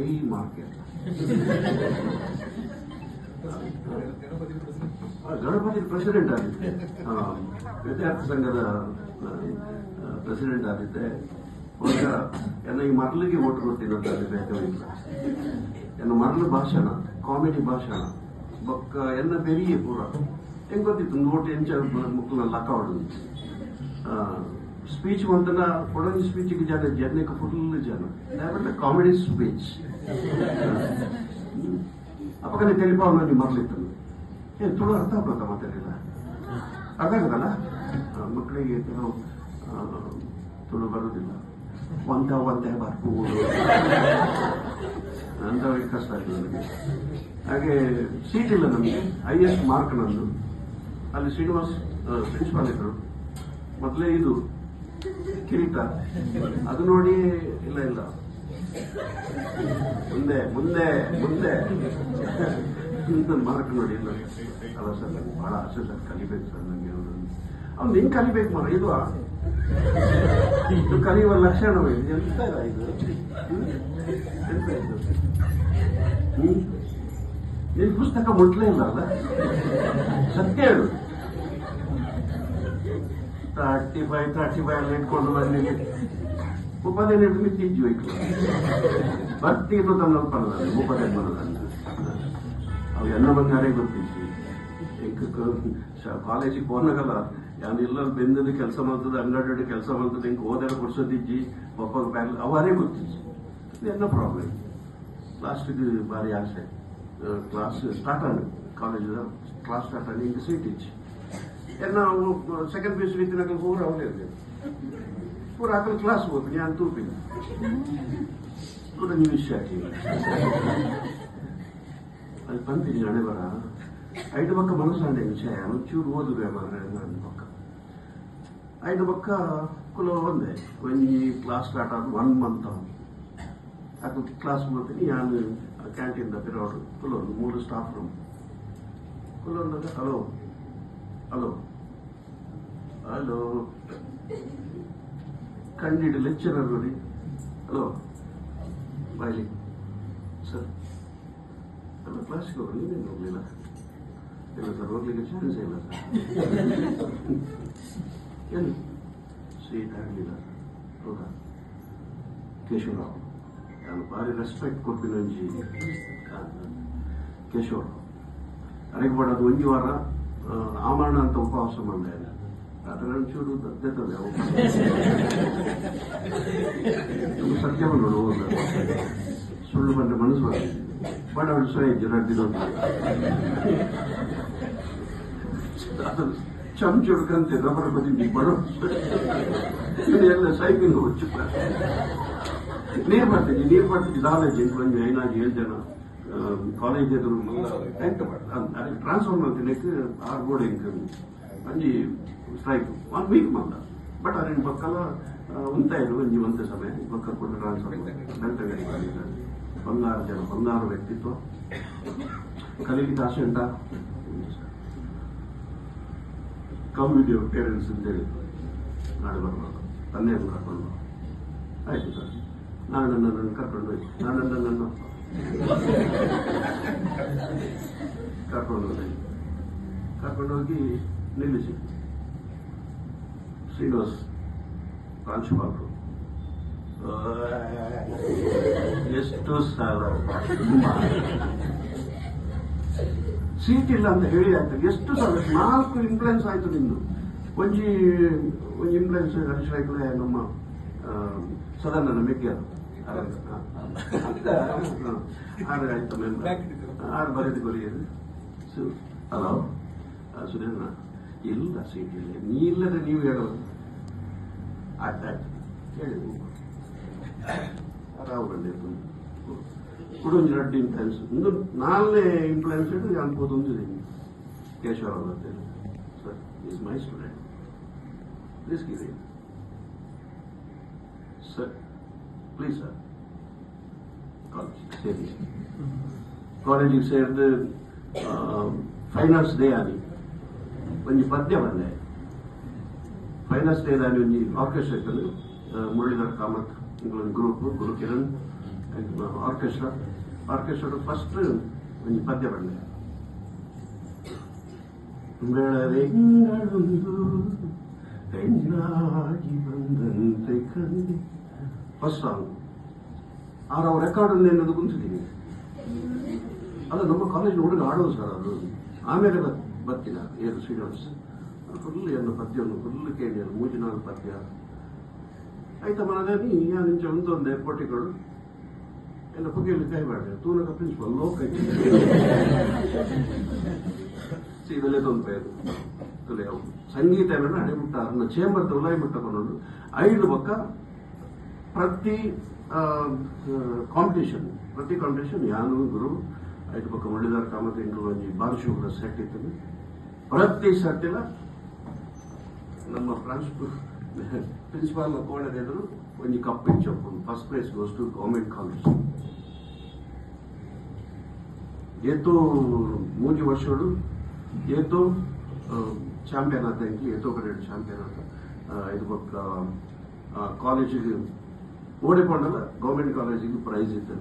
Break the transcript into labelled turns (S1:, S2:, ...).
S1: High market Ganapati president ಆಗಿದ್ದೆ. ವಿದ್ಯಾರ್ಥಿ ಸಂಘದ ಪ್ರೆಸಿಡೆಂಟ್ ಆಗಿದ್ದೆ. ಈಗ ಎಲ್ಲ ಈ ಮರಳಿಗೆ ಓಟ್ ಕೊಡ್ತೀನಿ ಅಂತ ಬೇಕಾಗಿಲ್ಲ ಎನ್ನ ಮರಳು ಭಾಷಣ ಕಾಮಿಡಿ ಭಾಷಣ. ಬೊಕ್ಕ ಎಲ್ಲ ಬೆರಿಯೇ ಪೂರ. ಹೆಂಗ್ ಗೊತ್ತಿತ್ತು? ನೋಟ್ ಎಂಚ ಮುಕ್ಕಲ ಲಕ್ಕ ಹೊಡೆದು. ಸ್ಪೀಚ್ म्हणताना कोणाची स्पीच की ज्याने ज्याने ಜನ? ज्यानं नाही म्हटलं कॉमेडी स्पीच ಅಪಕಡೆ ತೆಲಿಪಾವನ ನೀವು ತುಳು ಅರ್ಥ ಆಗ್ಬೋದ ಮಾತಾಡಿಲ್ಲ ಅರ್ಥ ಆಗದಲ್ಲ? ಮಕ್ಕಳಿಗೆ ಕೆಲವು ತುಳು ಬರೋದಿಲ್ಲ. ಒಂದ, ಒಂದೇ ಬರ್ಪು ಅಂಥವ್ರಿಗೆ ಕಷ್ಟ ಆಯ್ತು ನನಗೆ ಹಾಗೆ ಸೀಟ್ ಇಲ್ಲ ನಮಗೆ. ಐ ಎಸ್ ಮಾರ್ಕ್ ನಂದು. ಅಲ್ಲಿ ಶ್ರೀನಿವಾಸ್ ಪ್ರಿನ್ಸಿಪಾಲ್ ಇದ್ರು. ಮೊದಲೇ ಇದು ಕಿರೀಟ. ಅದು ನೋಡಿ ಇಲ್ಲ ಇಲ್ಲ. ಮುಂದೆ ಮುಂದೆ ಮುಂದೆ. ಮಾರ್ಕ್ ನೋಡಿ, ಇಲ್ಲ. ಅಲ್ಲ ಸರ್, ನಂಗೆ ಬಹಳ ಆಸೆ ಸರ್, ಕಲಿಬೇಕು ಸರ್ ನನಗೆ ಅವ್ನು ಹೆಂಗ್ ಕಲಿಬೇಕು ಮಾರ ಇದು? ಇದು ಕಲಿಯುವ ಲಕ್ಷಣವೇ ಇದು ಎಂತ ಇದು? ಹ್ಮ್? ಎಂತ ಇದು? ಹ್ಮ್? ನಿನ್ ಪುಸ್ತಕ ಮುಟ್ಲೇ ಇಲ್ಲ ಅಲ್ಲ? ಸತ್ಯ ಹೇಳು. ತರ್ಟಿ ಫೈವ್ ತರ್ಟಿ ಫೈವ್ ಅಲ್ಲಿ ಇಟ್ಕೊಂಡು ಬಂದಿಗೆ ಮುಪ್ಪತ್ತೈದು ಹಿಡಿದು ತಿಂಜು ಇಟ್ಟು ಬರ್ತಿದ್ದು ತನ್ನ ಪರದಲ್ಲಿ ಮುಪ್ಪತ್ತೈದು ಬರೋದಲ್ಲ ಅವು ಎನ್ನ ಬಂಗಾರೇ ಗೊತ್ತಿತ್ತು? ಕಾಲೇಜಿಗೆ ಹೋನಾಗಲ್ಲ ಯಾನ್ ಇಲ್ಲ ಬೆಂದದ್ದು ಕೆಲಸ ಮಾಡ್ತದೆ ಅಂಗಡಿ ಕೆಲಸ ಮಾಡ್ತದೆ, ಹಿಂಗೆ ಹೋದರೆ ಕೊಡ್ಸೋದಿಜ್ಜಿ ಪಪ್ಪ ಬ್ಯಾಂಕ್ ಅವರೇ ಗೊತ್ತಿತ್ತು? ಎಲ್ಲ ಪ್ರಾಬ್ಲಮ್ ಲಾಸ್ಟಿಗೆ ಭಾರಿ ಆಸೆ. ಕ್ಲಾಸ್ ಸ್ಟಾರ್ಟ್ ಆಗಿ ಕಾಲೇಜ್ ಕ್ಲಾಸ್ ಸ್ಟಾರ್ಟ್ ಆಗಿ ಹಿಂಗೆ ಸೀಟ್ ಇಚ್ಚಿ ನಾವು second P U C Vidyanagar ಪೂರ ಅವಲೇ ಇರ್ತೇವೆ ಪೂರ ಆಕಲ್ ಕ್ಲಾಸ್ ಹೋಗ್ತೀನಿ ನಾನು ತೂಪಿನ ಕೂಡ ನೀವು ವಿಷಯ ಹಾಕಿ ಅಲ್ಲಿ ಬಂತೀನಿ ಹಣೆ ಬರ ಐದು ಪಕ್ಕ ಮನಸ್ಸಂಡೆ ವಿಷಯ ಒಂಚೂರು ಓದುವೆ ಮಾರ್ರೆ ನನ್ನ ಪಕ್ಕ ಐದು ಪಕ್ಕ ಕುಲ ಒಂದೇ ಒಂಜಿ ಕ್ಲಾಸ್ ಸ್ಟಾರ್ಟ್ ಆದ ಒನ್ ಮಂತ್ ಅದು ಕ್ಲಾಸ್ ಮಾಡ್ತೀನಿ ನಾನು ಕ್ಯಾಂಟೀನ್ ಪಿರೋಡು ಕುಲೊಂದು ಮೂರು ಸ್ಟಾಫ್ ರೂಮ್ ಕುಲೊಂದಾಗ ಹಲೋ ಹಲೋ ಹಲೋ ಕಂಡಿಡ್ ಲೆಕ್ಚರರ್ ನೋಡಿ ಹಲೋ ಬಾಯ್ಲಿ ಸರ್ ಅಲ್ಲ ಕ್ಲಾಸ್ಗೆ ಹೋಗಿ ನೀವೇನು ಹೋಗ್ಲಿಲ್ಲ ಇಲ್ಲ ಸರ್ ಹೋಗ್ಲಿಕ್ಕೆ ಚಾನ್ಸ್ ಇಲ್ಲ ಸರ್ ಏನು ಸೀಟ್ ಆಗಲಿಲ್ಲ ಹೌದಾ ಕೇಶವರಾವ್ ನಾನು ಭಾರಿ ರೆಸ್ಪೆಕ್ಟ್ ಕೊಟ್ಟಿನ ಒಂಜಿ ಕೇಶವರಾವ್ ಅದಕ್ಕೆ ಬಡದು ಒಂದು ವಾರ ಆ, ಆಮರಣ ಅಂತ ಉಪವಾಸ ಮಾಡಿದೆ ಅದರ ಒಂಚೂರು ದತ್ತದ ಸತ್ಯವನ್ನು ನೋಡುವುದು ಸುಳ್ಳು ಬಂದ ಮನಸ್ಸು ಬಡ ಸ್ವಯ ಜರಡ್ದಿರೋ ಅದು ಚಮಚ ಹುಡ್ಕಂತೆ ರಬ್ಬರ್ ಬದಿ ಬಡ ಎಲ್ಲ ಸೈಕಿಂಗ್ ಹುಚ್ಚು ನೀರು ಬರ್ತಿದ್ವಿ ನೀರು ಬರ್ತಿದ್ವಿ ನಾಲೆಜ್ ಒಂದು ಐನಾಜ್ ಏಳು ಜನ ಕಾಲೇಜ್ ಎದುರು ಎಂತ ಅದೇ ಟ್ರಾನ್ಸ್ಫರ್ ಮಾಡ್ತಿದ್ದಕ್ಕೆ ಆರ್ ಬೋರ್ಡ್ ಇಂಕ ಒಂಜಿ ಸ್ಟ್ರೈಕ್ ಒನ್ ವೀಕ್ ಮಾತ್ರ ಬಟ್ ಅದೇನು ಬಕ್ಕಲ ಉಂತ ನೀವು ಒಂತೆ ಸಮಯ ಬಕ್ಕ ಕೊಟ್ಟು ಟ್ರಾನ್ಸ್ಫರ್ ಗಂಟೆ ಗಡಿ ಬಂಗಾರ ಜನ, ಬಂಗಾರು ವ್ಯಕ್ತಿತ್ವ. ಕಲೀಲಿಕ್ಕೆ ಆಸೆ ಉಂಟಾ? ಕಮ್ ವಿಡಿಯೋ ಪೇರೆಂಟ್ಸ್ ಅಂತ ಹೇಳಿ ನಾಳೆ ಬರಬಾರ್ದು ತಂದೆಯನ್ನು ಕರ್ಕೊಂಡು. ಆಯ್ತು ಸರ್. ನಾನು ನನ್ನನ್ನು ಕರ್ಕೊಂಡು ನಾನು ನನ್ನನ್ನು ಕರ್ಕೊಂಡು ಹೋಗಿ. ಕರ್ಕೊಂಡು ಹೋಗಿ ನಿಲ್ಲಿಸಿ. ಶ್ರೀನಿವಾಸ್ ಪ್ರಾಂಶುಪಾಲರು ಆ, ಎಷ್ಟು ಸಾಲ ಸೀಟ್ ಇಲ್ಲ ಅಂತ ಹೇಳಿ ಆಯ್ತು ಎಷ್ಟು ಸಲ ನಾಲ್ಕು ಇನ್ಫ್ಲುಯೆನ್ಸ್ ಆಯ್ತು ನಿಂದು ಒಂಜಿ ಒಂಜಿ ಇನ್ಫ್ಲುಯೆನ್ಸ್ ರಾಯ್ಕುಲೆ ನಮ್ಮ ಸದಾನಂದ ಸದಾ ನನ್ನ ಮೆಗ್ಗೆ ಆರು ಆಯ್ತು ಆರು ಬರೆದು ಕೊರಿಯರು ಸು ಹಲೋ? ಸುರೇಂದ್ರ? ಇಲ್ಲ ಸೀಟ್ ಇಲ್ಲ ನೀ ಇಲ್ಲದೆ ನೀವು ಹೇಳೋದು. ಆಯ್ತು ಆಯ್ತು ಹೇಳಿ ರಾವ್ ಬಂದಿರ್ತು ಕುಡುಂಜಿ ರಡ್ಡಿ ಇನ್ಫ್ಲುಯೆನ್ಸ್ ಒಂದು ನಾಲ್ನೇ ಇನ್ಫ್ಲುಯೆನ್ಸ್ ಇಟ್ಟು ಅನ್ಬೋದು ಒಂದಿದೆ ಕೇಶವರಾವ್ ಅಂತೇಳಿ sir is my student please Giri sir please sir. College ಸೇರಿ ಕಾಲೇಜಿಗೆ ಸೇರಿದು ಫೈನಾನ್ಸ್ ಡೇ ಆಗಿ. ಒಂಜಿ ಪದ್ಯ ಬಂದೆ. ಫೈನಾನ್ಸ್ ಡೇ ಆಗಿ ಒಂಜಿ ಆರ್ಕೆಸ್ಟ್ರಾ ಇತ್ತು Muralidhar Kamath ಇಂಗಳೊಂದು group Guru Kiran orchestra orchestra first ಒಂದು ಪದ್ಯ ಬಂದೆ. ಬೆಳದಿಂಗಳೊಂದು ಹೆಣ್ಣಾಗಿ ಬಂದಂತೆ ಕಂಡೆ. ಫಸ್ಟ್ ಸಾಂಗ್ ಆದ್ರೆ ಅವ್ರ ರೆಕಾರ್ಡ್ ಅನ್ನೋದು ಕುಂತಿದ್ದೀನಿ. ಅಲ್ಲ ನಮ್ಮ ಕಾಲೇಜ್ ಹುಡುಗ ಆಡೋದು ಸರ್ ಅದು. ಆಮೇಲೆ ಬತ್- ಬರ್ತೀನಿ ಅದು ಏನು ಸೀರಿಯಲ್ಸ್ ಅದು ಫುಲ್ ಎಲ್ಲ ಪದ್ಯವನ್ನು ಫುಲ್ ಕೇಳಿಯರು ಮೂರು ನಾಲ್ಕು ಪದ್ಯ. ಆಯ್ತಾ ಮನದಲ್ಲಿ ಯಾ ನಿಂಚೆ ಒಂದೊಂದು ಏರ್ಪೋರ್ಟಿಗಳು ಎಲ್ಲ ಪುಗೆಯಲ್ಲಿ ಕೈ ಮಾಡಿದೆ. ತೂನಕ ಪ್ರಿನ್ಸಿಪಲ್ ಲೋ ಕೈ ಇದೆಲ್ಲ ತೊಂದರೆ ಅದು. ತುಲೆ ಅವು ಸಂಗೀತ ಏನಾರ ಹಡಿಮುಟ್ಟ ಅದನ್ನ ಚೇಂಬರ್ ತುಲಾಯಿ ಮುಟ್ಟಕೊಂಡು ಐದು ಪಕ್ಕ ಪ್ರತಿ ಕಾಂಪಿಟೇಷನ್ ಪ್ರತಿ ಕಾಂಪಿಟೇಷನ್ ಯಾನು ಗುರು, ಐದು ಪಕ್ಕ ಮುಳ್ಳಿದಾರ ಕಾಮತ್ ಇಂಟು ಅಂಜಿ ಬಾಲಶಿವರ ಸೆಟ್ ಇತ್ತು. ಪ್ರತಿ ಸೆಟ್ಟಿಲ ನಮ್ಮ ಪ್ರಿನ್ಸಿಪಲ್ ಪ್ರಿನ್ಸಿಪಾಲ್ ಕೋಣದ ಎದುರು ಒಂಜಿ cup ಇಚ್ಚಪ್ಪು first prize goes to government college ಏತೋ ಮೂಜಿ ವರ್ಷಗಳು ಏತೋ ಚಾಂಪಿಯನ್ ಆತ ಇಂಕಿ ಏತೋ ಕಡೆ ಚಾಂಪಿಯನ್ ಆತ ಆ, ಇದು ಪಕ್ಕ ಕಾಲೇಜಿಗೆ ಓಡಿಕೊಂಡಲ್ಲ ಗೌರ್ಮೆಂಟ್ ಕಾಲೇಜಿಗೆ ಪ್ರೈಸ್ ಇತ್ತು